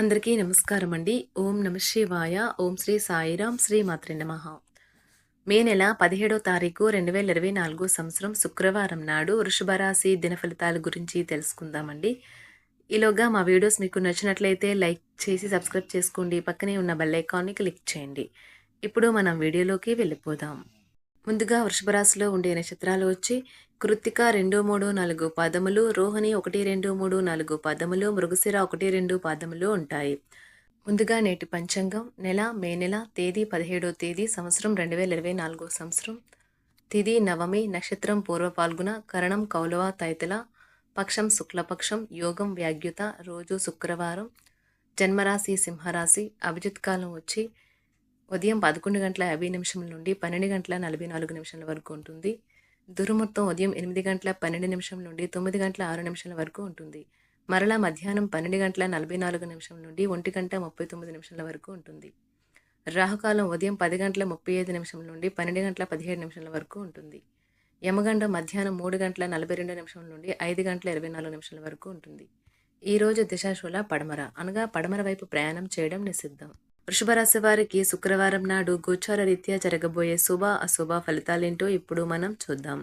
అందరికీ నమస్కారం అండి ఓం నమ శివాయ. ఓం శ్రీ సాయిరాం శ్రీ మాత్రి నమ. మే నెల పదిహేడో తారీఖు రెండు వేల ఇరవై నాలుగు సంవత్సరం శుక్రవారం నాడు వృషభరాశి దిన ఫలితాల గురించి తెలుసుకుందామండి. ఈలోగా మా వీడియోస్ మీకు నచ్చినట్లయితే లైక్ చేసి సబ్స్క్రైబ్ చేసుకోండి. పక్కనే ఉన్న బెల్ ఐకాన్ని క్లిక్ చేయండి. ఇప్పుడు మనం వీడియోలోకి వెళ్ళిపోదాం. ముందుగా వృషభరాశిలో ఉండే నక్షత్రాలు వచ్చి కృత్తిక రెండు మూడు నాలుగు పాదములు రోహిణి ఒకటి రెండు మూడు నాలుగు పాదములు మృగశిర ఒకటి రెండు పాదములు ఉంటాయి. ముందుగా నేటి పంచాంగం. నెల మే నెల తేదీ పదిహేడో తేదీ సంవత్సరం రెండు వేల ఇరవై నాలుగో సంవత్సరం. తిది నవమి నక్షత్రం పూర్వ పాల్గొన కరణం కౌలవ తైతల పక్షం శుక్లపక్షం యోగం వ్యాగ్యుత రోజు శుక్రవారం జన్మరాశి సింహరాశి అభిజిత్ కాలం వచ్చి ఉదయం పదకొండు గంటల యాభై నిమిషం నుండి పన్నెండు గంటల నలభై నాలుగు నిమిషాల వరకు ఉంటుంది. దుర్ముహూర్తం ఉదయం ఎనిమిది గంటల పన్నెండు నిమిషం నుండి తొమ్మిది గంటల ఆరు నిమిషాల వరకు ఉంటుంది. మరలా మధ్యాహ్నం పన్నెండు గంటల నలభై నాలుగు నిమిషం నుండి ఒంటి గంట ముప్పై తొమ్మిది నిమిషాల వరకు ఉంటుంది. రాహుకాలం ఉదయం పది గంటల ముప్పై ఐదు నిమిషం నుండి పన్నెండు గంటల పదిహేడు నిమిషాల వరకు ఉంటుంది. యమగండ మధ్యాహ్నం మూడు గంటల నలభై రెండు నిమిషం నుండి ఐదు గంటల ఇరవై నాలుగు నిమిషాల వరకు ఉంటుంది. ఈరోజు దిశాశూల పడమర అనగా పడమర వైపు ప్రయాణం చేయడం నిషిద్ధం. వృషభరాశి వారికి శుక్రవారం నాడు గోచార రీత్యా జరగబోయే శుభ అశుభ ఫలితాలేంటో ఇప్పుడు మనం చూద్దాం.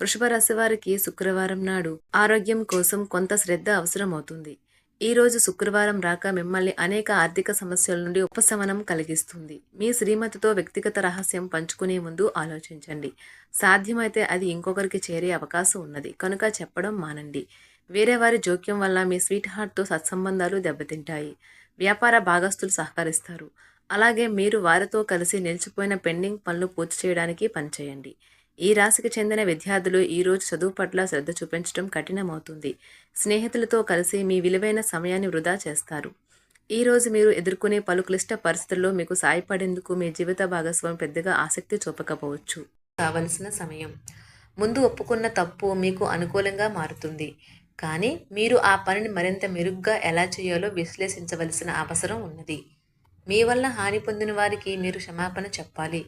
వృషభ రాశి వారికి శుక్రవారం నాడు ఆరోగ్యం కోసం కొంత శ్రద్ధ అవసరం అవుతుంది ఈ రోజు శుక్రవారం రాక మిమ్మల్ని అనేక ఆర్థిక సమస్యల నుండి ఉపశమనం కలిగిస్తుంది. మీ శ్రీమతితో వ్యక్తిగత రహస్యం పంచుకునే ముందు ఆలోచించండి. సాధ్యమైతే అది ఇంకొకరికి చేరే అవకాశం ఉన్నది. కనుక చెప్పడం మానండి. వేరే వారి జోక్యం వల్ల మీ స్వీట్ హార్ట్తో సత్సంబంధాలు దెబ్బతింటాయి. వ్యాపార భాగస్తులు సహకరిస్తారు. అలాగే మీరు వారితో కలిసి నిలిచిపోయిన పెండింగ్ పనులు పూర్తి చేయడానికి పనిచేయండి. ఈ రాశికి చెందిన విద్యార్థులు ఈరోజు చదువు పట్ల శ్రద్ధ చూపించడం కఠినమవుతుంది. స్నేహితులతో కలిసి మీ విలువైన సమయాన్ని వృధా చేస్తారు. ఈరోజు మీరు ఎదుర్కొనే పలు క్లిష్ట పరిస్థితుల్లో మీకు సాయపడేందుకు మీ జీవిత భాగస్వామి పెద్దగా ఆసక్తి చూపకపోవచ్చు. కావలసిన సమయం. ముందు ఒప్పుకున్న తప్పు మీకు అనుకూలంగా మారుతుంది. కానీ మీరు ఆ పనిని మరింత మెరుగ్గా ఎలా చేయాలో విశ్లేషించవలసిన అవసరం ఉన్నది. మీ వల్ల హాని పొందిన వారికి మీరు క్షమాపణ చెప్పాలి.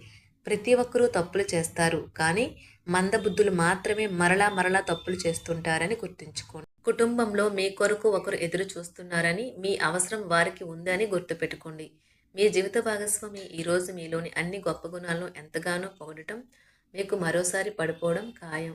ప్రతి ఒక్కరూ తప్పులు చేస్తారు. కానీ మందబుద్ధులు మాత్రమే మరలా మరలా తప్పులు చేస్తుంటారని గుర్తుంచుకోండి. కుటుంబంలో మీ కొరకు ఒకరు ఎదురు చూస్తున్నారని మీ అవసరం వారికి ఉందని గుర్తుపెట్టుకోండి. మీ జీవిత భాగస్వామి ఈరోజు మీలోని అన్ని గొప్ప గుణాలను ఎంతగానో పొగడటం మీకు మరోసారి పడిపోవడం ఖాయం.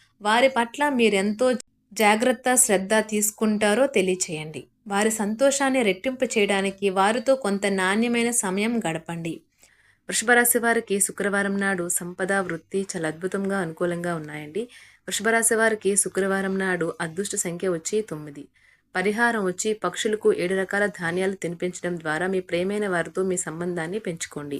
వారి పట్ల మీరెంతో జాగ్రత్త శ్రద్ధ తీసుకుంటారో తెలియచేయండి. వారి సంతోషాన్ని రెట్టింపు చేయడానికి వారితో కొంత నాణ్యమైన సమయం గడపండి. వృషభరాశి వారికి శుక్రవారం నాడు సంపద వృత్తి చాలా అద్భుతంగా అనుకూలంగా ఉన్నాయండి. వృషభరాశి వారికి శుక్రవారం నాడు అదృష్ట సంఖ్య వచ్చి తొమ్మిది. పరిహారం వచ్చి పక్షులకు ఏడు రకాల ధాన్యాలు తినిపించడం ద్వారా మీ ప్రేమైన వారితో మీ సంబంధాన్ని పెంచుకోండి.